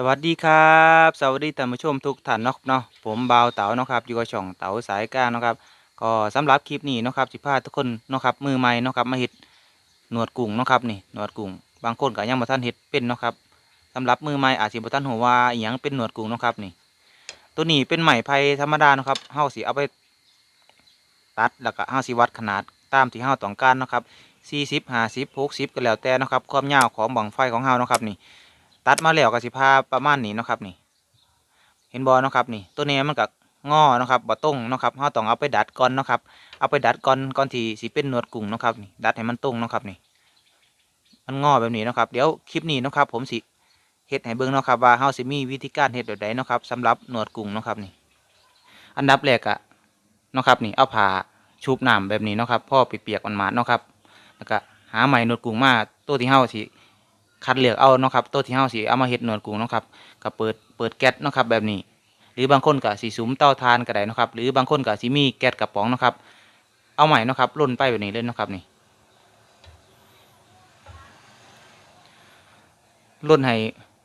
สวัสดีครับสวัสดีท่านผู้ชมทุกท่านเนาะเนาะผมบ่าวเต๋าเนาะครับอยู่กับช่องเต๋าสายกลางเนาะครับก็สำหรับคลิปนี้เนาะครับสิพาทุกคนเนาะครับมือใหม่เนาะครับมาเฮ็ดหนวดกุ้งเนาะครับนี่หนวดกุ้งบางคนก็ยังบ่ทันเฮ็ดเป็นเนาะครับสำหรับมือใหม่อาจสิบ่ทันรู้ว่าอีหยังเป็นหนวดกุ้งเนาะครับนี่ ตัวนี้เป็นไหมไผ่ธรรมดาเนาะครับเฮาสิเอาไปตัดแล้วก็เฮาสิวัดขนาดตามที่เฮาต้องการเนาะครับ40 50 60ก็แล้วแต่เนาะครับความยาวของบังไฟของเฮาเนาะครับนี่ ตัดมาแล้วก็สิพาประมาณนี้นะครับนี่ เห็นบอเนาะครับนี่ ตัวนี้มันก็งอเนาะครับบ่ตรงเนาะครับเราต้องเอาไปดัดก่อนเนาะครับ เอาไปดัดก่อนก่อนที่สิเป็นหนวดกุ้งเนาะครับนี่ดัดให้มันตรงเนาะครับนี่ มันงอแบบนี้เนาะครับ เดี๋ยวคลิปนี้เนาะครับ ผมสิเฮ็ดให้เบิ่งเนาะครับว่าเฮาสิมีวิธีการเฮ็ดแบบใดเนาะครับสำหรับหนวดกุ้งเนาะครับนี่ อันดับแรกอะเนาะครับนี่เอาผ้าชุบน้ำแบบนี้เนาะครับพ่อเปียกๆมันๆเนาะครับแล้วก็หาไหมหนวดกุ้งมาตัวที่เฮาสิ คัดเลือกเอาเนาะครับตัวที่เฮาสิเอามาเฮ็ดหนวดกุ้งเนาะครับก็เปิดเปิดแก๊สเนาะครับแบบนี้ หรือบางคนก็สิสุมเตาถ่านก็ได้เนาะครับหรือบางคนก็สิมีแก๊สกระป๋องเนาะครับเอาใหม่เนาะครับล่นไปแบบนี้เลยเนาะครับนี่ล่นให้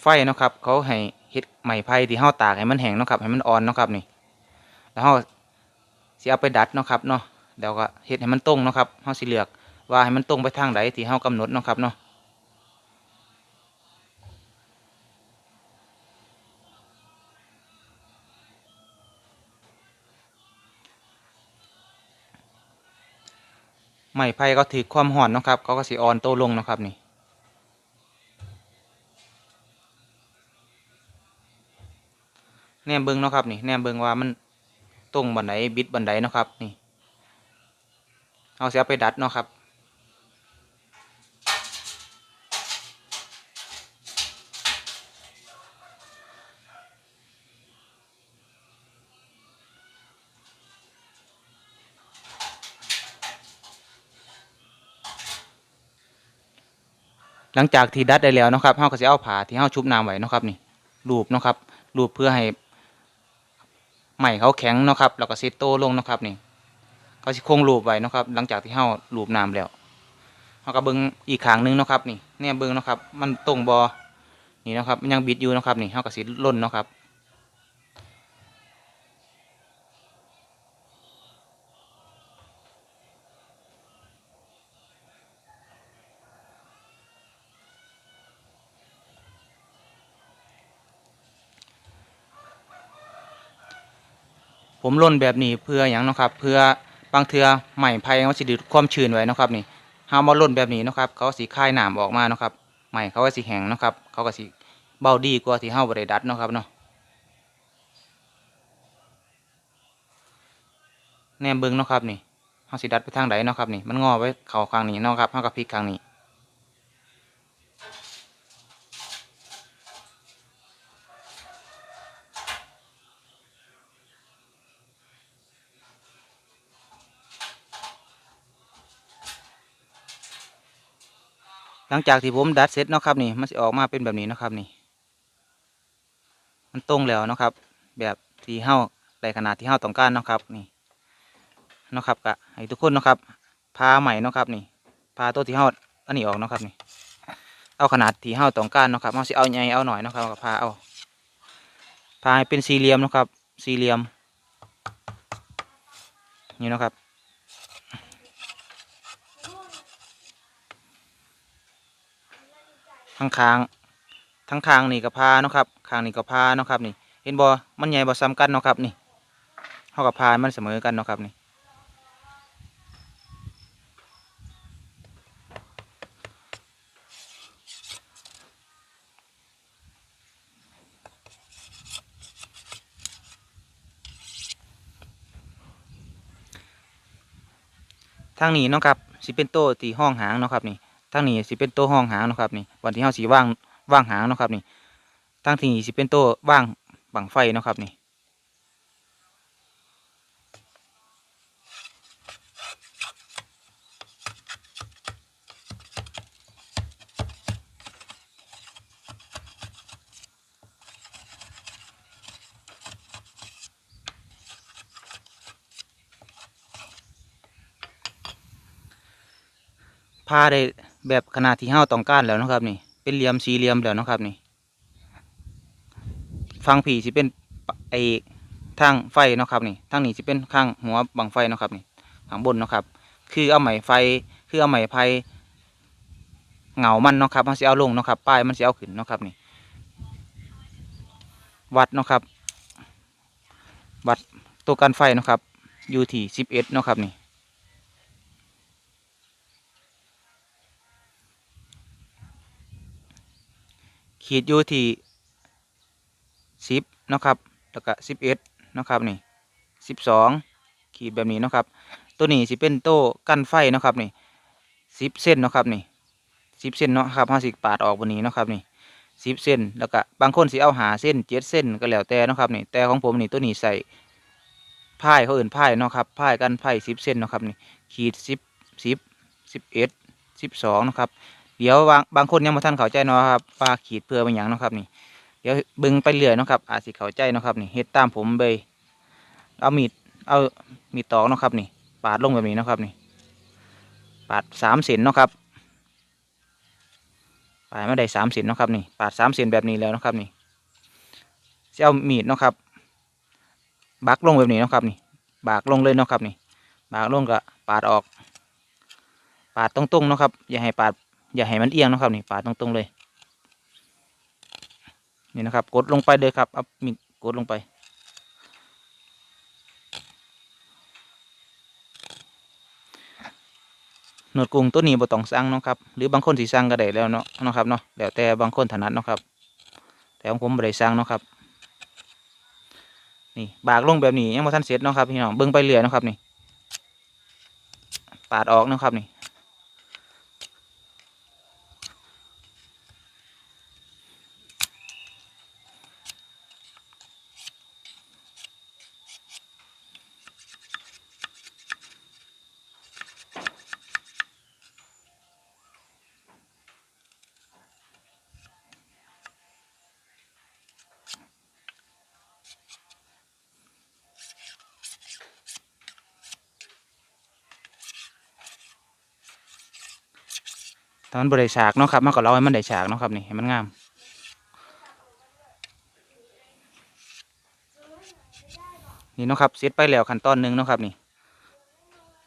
ไฟเนาะครับเขาให้เฮ็ดไม้ไผ่ที่เฮาตากให้มันแห้งเนาะครับให้มันอ่อนเนาะครับนี่ แล้วเฮาสิเอาไปดัดเนาะครับเนาะเดี๋ยวก็เฮ็ดให้มันตรงเนาะครับเฮาสิเลือกว่าให้มันตรงไปทางใดที่เฮากำหนดเนาะครับเนาะ ไม้ไผ่ก็ถือความห่อนนะครับเขาก็สีอ่อนโตลงนะครับนี่แนมเบิ้งนะครับนี่แนมเบิ้งว่ามันตรงบันไดบิดบันไดนะครับนี่เอาเสียไปดัดเนาะครับ หลังจากที่ดัดได้แล้วนะครับเฮาก็สิเอาผ้าที่เฮาชุบน้ำไว้นะครับนี่รูปนะครับรูปเพื่อให้ไหมเขาแข็งนะครับแล้วก็เซตโตลงนะครับนี่เขาสิคงรูปไว้นะครับ หลังจากที่เฮารูปน้ำแล้วเฮาก็เบิ้งอีกข้างหนึงนะครับนี่เนี่ยเบิ้งนะครับ มันตรงบอนี่นะครับมันยังบิดอยู่นะครับนี่เฮาก็สิล่นนะครับ ผมล่นแบบนี้เพื่ออย่างนะครับ เพื่อบางเทือใหม่ไผ่เขาสิดูดความชื้นไว้นะครับนี่เฮามาล่นแบบนี้นะครับ เขาสิคายหน้ำออกมานะครับใหม่เขาก็สิแห้งนะครับ เขาก็สิเบาดีกว่าที่เฮาบ่ได้ดัดนะครับเนาะแนมเบิ่งนะครับนี่เฮาสิดัดไปทางใดเนะครับนี่มันงอไว้เข้าข้างนี้นะครับเฮาก็พลิกข้างนี้ ลังจากที่ผมดัดเสร็จเนาะครับนี่มันสิออกมาเป็นแบบนี้เนาะครับนี่ มันตรงแล้วเนาะครับ แบบที่เฮาได้ขนาดที่เฮาต้องการเนาะครับนี่เนาะครับกะให้ทุกคนเนาะครับพาใหม่เนาะครับนี่พาตัวที่เฮาอันนี้ออกเนาะครับนี่ เอาขนาดที่เฮาต้องการเนาะครับเฮาสิเอาใหญ่เอาหน่อยเนาะครับก็พาเอาพาให้เป็นสี่เหลี่ยมเนาะครับ สี่เหลี่ยมนี่เนาะครับ ทั้งคางทั้งคางนี่ก็พาเนาะครับคางนี่ก็พาเนาะครับนี่ เห็นบ่มันใหญ่บ่ซ้ำกันเนาะครับนี่เท่ากับพามันเสมอกันเนาะครับนี่ทางนี้เนาะครับสิเป็นโตที่ห้องหางเนาะครับนี่ ทางนี้สิเป็นโตห้องหางนะครับนี่วันที่เฮาสิว่างว่างหางนะครับนี่ทางที่สิเป็นโตว่างบังไฟนะครับนี่พาได้ แบบขนาดที่เฮาต้องการแล้วนะครับนี่ เป็นเหลี่ยมสี่เหลี่ยมแล้วนะครับนี่ฟังผีสิเป็นไอทางไฟนะครับนี่ทางนี้สิเป็นข้างหัวบังไฟนะครับนี่ข้างบนนะครับ คือเอาไหมไฟคือเอาไหมไฟเหงามันนะครับมันสิเอาลงนะครับป้ายมันสิเอาขึ้นนะครับนี่ วัดนะครับ วัดตัวกันไฟนะครับอยู่ที่สิบเอ็ดนะครับนี่ ขีดอยู่ที่สิบนะครับแล้วก็สิบเอ็ดนะครับนี่สิบสองขีดแบบนี้นะครับ ตัวนี้สิเป็นโต้กั้นไฟนะครับนี่สิบเส้นนะครับนี่สิบเส้นเนาะครับห้าสิปาดออกบนนี้นะครับนี่สิบเส้นแล้วก็บางคนสิเอาหาเส้นเจ็ดเส้นก็แล้วแต่นะครับนี่แต่ของผมนี่ตัวนี้ใส่พายเขาอื่นพายเนาะครับพายกันไฟสิบเส้นนะครับนี่ขีดสิบสิบสิบเอ็ดสิบสองนะครับ เดี๋ยวบางบางคนยังมาท่านเข้าใจเนาะครับว่าขีดเพื่อเป็นอย่างนะครับนี่เดี๋ยวบึงไปเรื่อยนะครับ อาจสิเข้าใจนะครับนี่เฮ็ดตามผมไปเอามีดเอามีดตอกนะครับนี่ ปาดลงแบบนี้นะครับนี่ ปาดสามเซนนะครับปาดมาได้สามเซนนะครับนี่ ปาดสามเซนแบบนี้แล้วนะครับนี่จะเอามีดนะครับบักลงแบบนี้นะครับนี่บากลงเลยนะครับนี่ บากลงก็ปาดออก ปาดตรงๆนะครับ อย่าให้ปาด อย่าให้มันเอียงนะครับนี่ปาดตรงๆเลย นี่นะครับ กดลงไปเลยครับเอามีกดลงไป หนวดกุ้งตัวนี้บ่ต้องสั่งเนาะครับ หรือบางคนสิสั่งก็ได้แล้วเนาะนะครับเนาะแล้วแต่บางคนถนัดเนาะครับ แต่ของผมบ่ได้สั่งเนาะครับ นี่บากลงแบบนี้ยังบ่ทันเสร็จเนาะครับพี่น้องเบิ่งไปเรื่อยเนาะครับนี่ ปาดออกนะครับนี่ มันบริฉากเนาะครับมันก็เล่าให้มันได้ฉากเนาะครับนี่ให้มันงามนี่เนาะครับเสร็จไปแล้วขั้นตอนหนึ่งเนาะครับนี่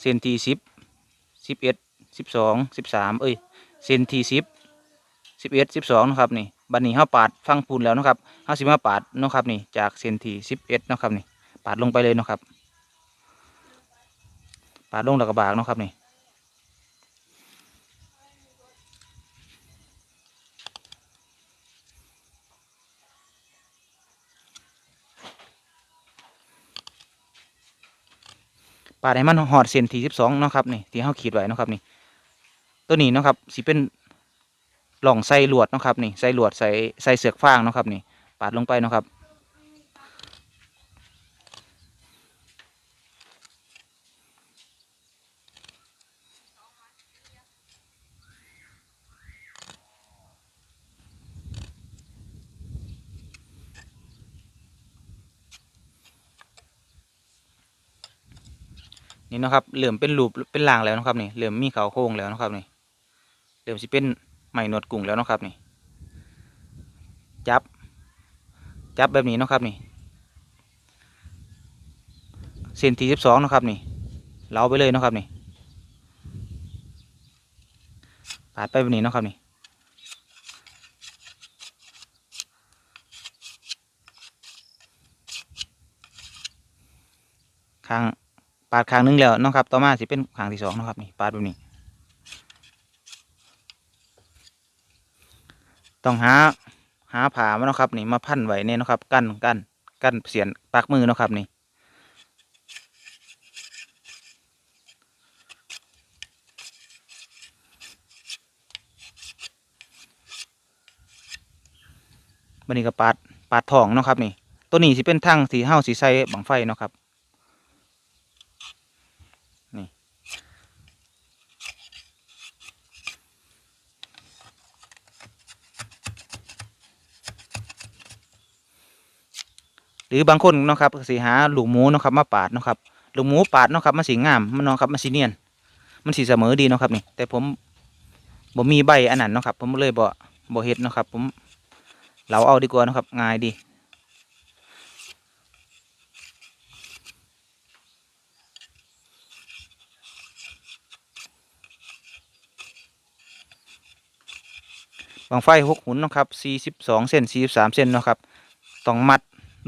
เซนทีสิบสิบเอ็ดสิบสองสิบสามเอ้ยเซนทีสิบสิบเอ็ดสิบสองนาะครับนี่บัดนี้เขาปาดฟังพูนแล้วเนาะครับเขาสิมาปาดเนาะครับนี่จากเซนทีสิบเอ็ดนาะครับนี่ปาดลงไปเลยเนาะครับปาดลงแล้วก็บากเนาะครับนี่ ปาดให้มันหอดเส้นที่สิบสองเนาะครับนี่ที่เขาขีดไว้เนาะครับนี่ ตัวนี้เนาะครับสีเป็นหล่องใส่ลวดเนาะครับนี่ใส่ลวดใส่ใส่เสือกฟางเนาะครับนี่ ปาดลงไปเนาะครับ นี่นะครับเหลื่อมเป็นรูปเป็นรางแล้วนะครับนี่เหลื่อมมีเขาโค้งแล้วนะครับนี่เหลื่อมสิเป็นไหมหนวดกุ้งแล้วนะครับนี่ จับ จับแบบนี้นะครับนี่เส้นที่สิบสองนะครับนี่เล้าไปเลยนะครับนี่ปาดไปแบบนี้นะครับนี่ข้าง ปาดข้างหนึงแล้วเนาะครับ ต่อมาสิเป็นข้างที่สองเนาะครับนี่ปาดแบบนี้ ต้องหาหาผ่ามาเนาะครับนี่มาพันไว้เนี่ยเนาะครับ กั้นกั้นกั้นเสียนปากมือเนาะครับนี่บันนี้ก็ปาดปาดทองเนาะครับนี่ ตัวนี้สิเป็นทั้งสีเห้าสีใสบังไฟเนาะครับ หรือบางคนนะครับสีหาหลูกหมูนะครับมาปาดนะครับหลูกหมูปาดนะครับมันสีงามมันนะครับมันสีเนียน มันสีเสมอดีนะครับนี่แต่ผมบ่มีใบอันนั้นนะครับ ผมเลยบ่บ่เฮ็ดนะครับ ผมเราเอาดีกว่านะครับง่ายดีบางไฟหกหุ่นนะครับ 42 เส้น 43 เส้นนะครับ ต้องมัด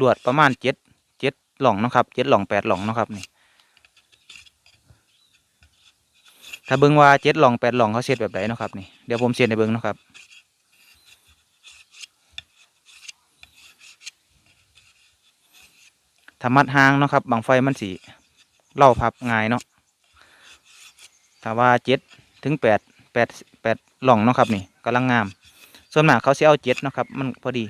ลวดประมาณเจ็ดเจ็ดหล่องนะครับเจ็ดหล่องแปดหล่องนะครับนี่ถ้าเบิ่งว่าเจ็ดหล่องแปดหล่องเขาเสร็จแบบไหนนะครับนี่เดี๋ยวผมเสร็จในเบิ่งนะครับถ้ามัดหางนะครับบางไฟมันสีเล่าพับง่ายเนาะถ้าว่าเจ็ดถึงแปดแปดแปดหล่องนะครับนี่กำลังงาม ส่วนมากเขาเสิเอาเจ็ดนะครับ มันพอดี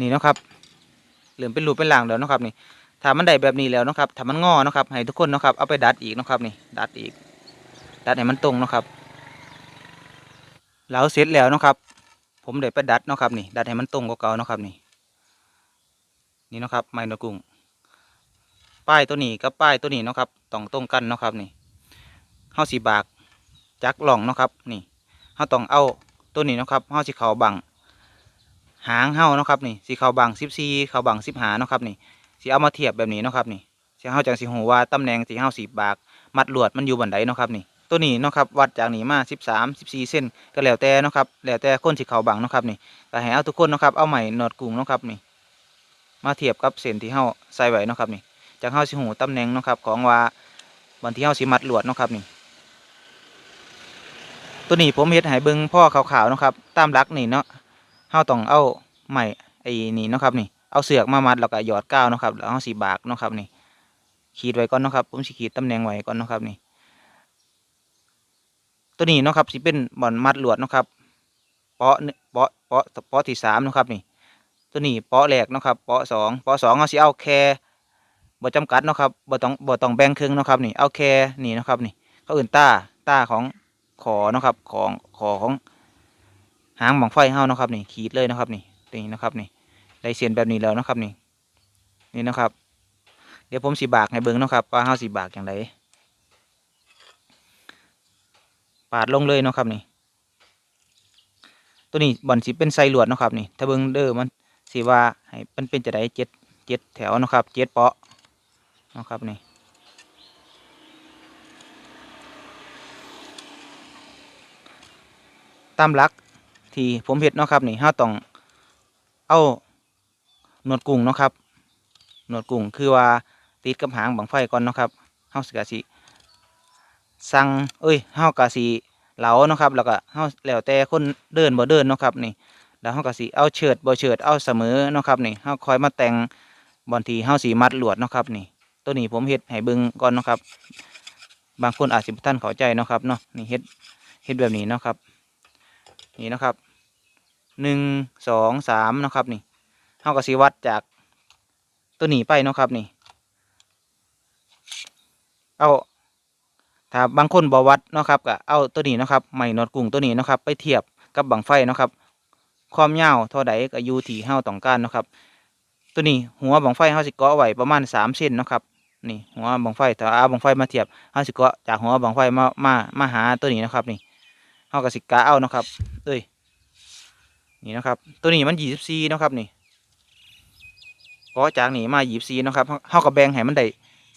นี่เนาะครับเหลือเป็นรูปเป็นหลังแล้วเนาะครับนี่ถ้ามันได้แบบนี้แล้วเนาะครับถ้ามันงอเนาะครับ ให้ทุกคนเนาะครับเอาไปดัดอีกเนาะครับนี่ดัดอีก ดัดให้มันตรงเนาะครับแล้วเสร็จแล้วเนาะครับ ผมได้ไปดัดเนาะครับนี่ ดัดให้มันตรงกว่าเก่าเนาะครับนี่ นี่เนาะครับไม้นกุ้งป้ายตัวนี้กับป้ายตัวนี้เนาะครับต้องตรงกันเนาะครับนี่เฮาสีบากจักหล่องเนาะครับ นี่เฮาต้องเอาตัวนี้เนาะครับเฮาสิเขาบัง หางเฮาเนาะครับนี่สีขาวบังสิบสี่ขาวบังสิบหาเนาะครับนี่สิเอามาเทียบแบบนี้เนาะครับนี่สิเฮาจังสิหูว่าตำแหน่งสีเฮาสีบากมัดลวดมันอยู่บันไดเนาะครับนี่ตัวนี้เนาะครับวัดจากนี้มาสิบสามสิบสี่เส้นก็แล้วแต่เนาะครับแล้วแต่คนสิเขาวบังเนาะครับนี่ก็ให้เอาทุกคนเนาะครับเอาใหม่หนวดกุ้งเนาะครับนี่มาเทียบกับเส้นที่เฮาใส่ไว้เนาะครับนี่จากเฮาสิหูตำแหน่งเนาะครับของว่าวันที่เฮาสิมัดลวดเนาะครับนี่ตัวนี้ผมเฮ็ดให้เบิ่งพ่อขาวๆนะครับตามหลักนี่เนาะ เฮาต้องเอาไม้ไอ้นี่นะครับนี่เอาเสือกมามัดแล้วก็หยอดก้าวนะครับแล้วเฮาสิบากนะครับนี่ขีดไว้ก่อนนะครับ ผมสิขีดตำแหน่งไว้ก่อนนะครับนี่ ตัวนี้นะครับสิเป็นบ่อนมัดหลวดนะครับเปาะเปาะเปาะเปาะที่สามนะครับนี่ ตัวนี้เปาะแรกนะครับเปาะสองเปาะสองเฮาสิเอาแค่บ่จำกัดนะครับบ่ต้องบ่ต้องแบ่งครึ่งนะครับนี่เอาแค่นี่นะครับนี่เขาอื่นต้าต้าของขอนะครับของขอของ หางบังไฟเฮานะครับนี่ขีดเลยนะครับนี่นี่นะครับนี่ได้เส้นแบบนี้แล้วนะครับนี่นี่นะครับ เดี๋ยวผมสิบากให้เบิ่งนะครับว่าเฮาสิบากอย่างไรปาดลงเลยนะครับนี่ ตัวนี้บ่อนสิเป็นไซลวดนะครับนี่ ถ้าเบิ่งเด้อมันสิว่าให้มันเป็นจะได้เจ็ดเจ็ดแถวนะครับเจ็ดเปาะนะครับนี่ตามหลัก ที่ผมเห็ดเนาะครับนี่ห้าต้องเอาหนวดกุ้งเนาะครับหนวดกุ้งคือว่าติดกับหางบังไฟก่อนเนาะครับเฮาสิกะสิสั่งเอ้ยเฮากะสิเหลาเนาะครับแล้วก็เฮาแล้วแต่คนเดินบ่เดินเนาะครับนี่แล้วเฮากะสิเอาเฉิดบ่เฉิดเอาเสมอเนาะครับนี่เฮาคอยมาแต่งบอนทีเฮาสีมัดหลวดเนาะครับนี่ตัวนี้ผมเฮ็ดให้เบิ่งก่อนเนาะครับ บางคนอาจสิบ่ทันเข้าใจเนาะครับเนาะนี่เฮ็ดเฮ็ดแบบนี้เนาะครับ นี่นะครับหนึ่งสองสามนะครับนี่เฮาก็สิวัดจากตัวหนีไปนะครับนี่ เอาถ้าบางคนบ่วัดนะครับก็เอาตัวนี้นะครับไม้นอดกุ้งตัวนี้นะครับ ไปเทียบกับบังไฟนะครับ ความยาวเท่าใดก็อยู่ที่เฮาต้องการนะครับ ตัวนี้หัวบังไฟเฮาสิเกาะไว้ประมาณสามเซนนะครับนี่หัวบังไฟถ้าเอาบังไฟมาเทียบเฮาสิเกาะจากหัวบังไฟมามามาหาตัวนี้นะครับนี่ เฮาก็สิกะเอานะครับ เอ้ย นี่นะครับ ตัวนี้มันยี่สิบสี่นะครับนี่เกาะจากนี่มายี่สิบสี่นะครับเฮาเฮาก็แบงให้มันได้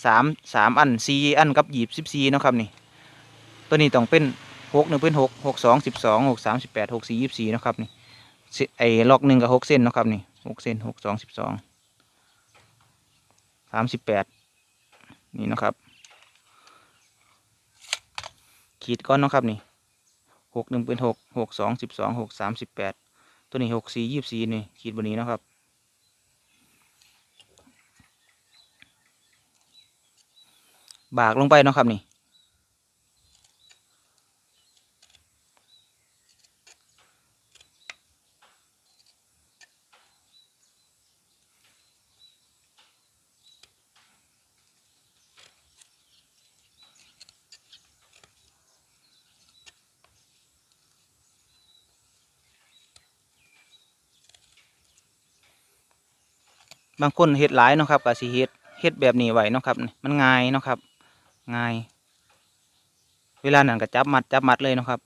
สามสามอันสี่อันกับยี่สิบสี่นะครับนี่ ตัวนี้ต้องเป็นหกหนึ่งเป็นหกหกสองสิบสองหกสามสิบแปดหกสี่ยี่สิบสี่นะครับนี่ไอ้ล็อกหนึ่งกับหกเส้นนะครับนี่หกเส้นหกสองสิบสองสามสิบแปดนี่นะครับขีดก้อนนะครับนี่ หกหนึ่งเป็นหกหกสองสิบสองหกสามสิบแปดตัวนี้หกสี่ยี่สี่นี่ขีดบนนี้นะครับ บากลงไปนะครับนี่ บางคนเฮ็ดหลายเนาะครับก็สิเฮ็ดเฮ็ดแบบนี้ไหวเนาะครับนี่มันง่ายเนาะครับ ง่าย เวลานั้นก็จับมัดจับมัดเลยเนาะครับ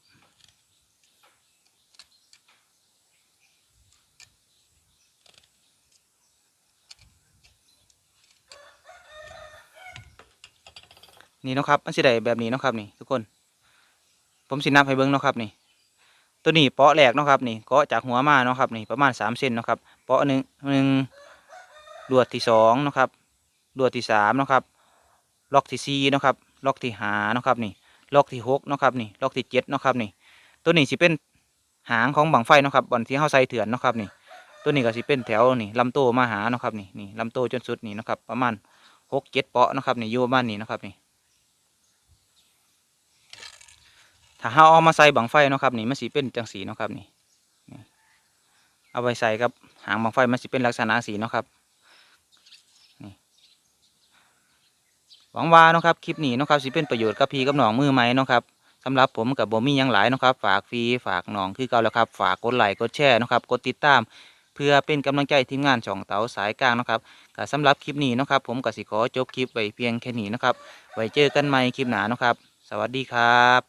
นี่เนาะครับมันสิได้แบบนี้เนาะครับนี่ทุกคน ผมสินับให้เบิ่งเนาะครับนี่ ตัวนี้เปาะแรกเนาะครับนี่เกาะจากหัวมาเนาะครับนี่ประมาณสามเซนเนาะครับเปาะหนึ่งหนึ่ง ลวดที่สองนะครับลวดที่สามนะครับ ล็อกที่สี่นะครับ ล็อกที่ห้านะครับนี่ ล็อกที่หกนะครับนี่ ล็อกที่เจ็ดนะครับนี่ ตัวนี้สิเป็นหางของบังไฟนะครับบอนที่เฮาใส่เถื่อนนะครับนี่ ตัวนี้ก็สิเป็นแถวนี่ลำโตมาหานะครับนี่นี่ลำโตจนสุดนี่นะครับ ประมาณหกเจ็ดเปาะนะครับนี่อยู่ประมาณนี้นะครับนี่ ถ้าเฮาเอามาใส่บังไฟนะครับนี่มันสิเป็นจังสีนะครับนี่ เอาไปใส่กับหางบังไฟมันสิเป็นลักษณะสีนะครับนี่ห วังว่านะครับคลิปนี้นะครับสิเป็นประโยชน์กับพี่กับน้องมือใหม่นะครับสำหรับผมกับบ่มีหยังหลายนะครับ ฝากฟรีฝากน้องคือเก่าแล้วครับ ฝากกดไลค์กดแชร์นะครับกดติดตาม เพื่อเป็นกำลังใจทีมงานช่องเต๋าสายกลางนะครับก็สำหรับคลิปนี้นะครับ ผมกับสิขอจบคลิปไว้เพียงแค่นี้นะครับไว้เจอกันใหม่คลิปหน้านาะครับ สวัสดีครับ